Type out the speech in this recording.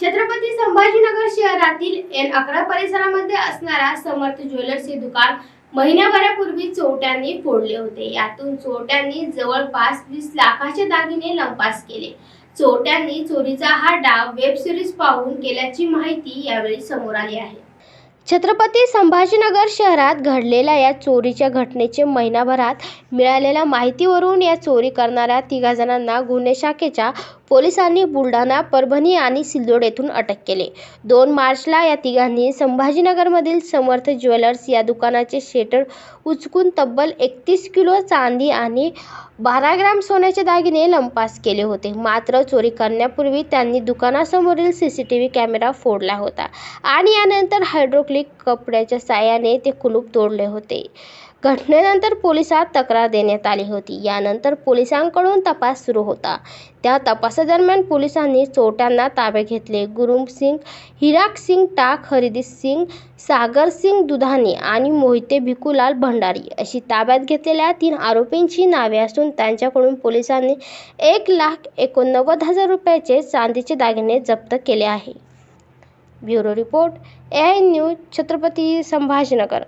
छत्रपती संभाजीनगर शहरातील एन अकरा परिसरामध्ये असणारा समर्थ ज्वेलर्स हे दुकान महिन्याभरापूर्वी चोरट्यांनी फोडले होते. यातून चोरट्यांनी जवळपास वीस लाखाचे दागिने लंपास केले. चोरट्यांनी चोरीचा हा डाव वेब सिरीज पाहून केल्याची माहिती यावेळी समोर आली आहे. छत्रपती संभाजीनगर शहरात घडलेल्या या चोरीच्या घटनेचे महिनाभरात मिळालेल्या माहितीवरून या चोरी करणाऱ्या तिघा जणांना गुन्हे शाखेच्या पोलिसांनी बुलढाणा परभणी आणि सिल्लोड येथून अटक केले. दोन मार्चला या तिघांनी संभाजीनगरमधील समर्थ ज्वेलर्स या दुकानाचे शेटर उचकून तब्बल एकतीस किलो चांदी आणि बारा ग्राम सोन्याचे दागिने लंपास केले होते. मात्र चोरी करण्यापूर्वी त्यांनी दुकानासमोरील C C T V camera फोडला होता आणि यानंतर हायड्रोक्लिक कपड्याच्या साह्याने ते कुलूप तोडले होते. घटनेनंतर पोलिसात तक्रार देण्यात आली होती. यानंतर पोलिसांकडून तपास सुरू होता. त्या तपासादरम्यान पोलिसांनी चोरट्यांना ताब्यात घेतले. गुरुम सिंग हिराक सिंग टाक हरिदीप सिंग सागर सिंग दुधाने आणि मोहिते भिकुलाल भंडारी अशी ताब्यात घेतलेल्या तीन आरोपींची नावे असून त्यांच्याकडून पोलिसांनी एक लाख एकोणनव्वद हजार रुपयाचे चांदीचे दागिने जप्त केले आहे. Bureau report A I news Chhatrapati Sambhajinagar.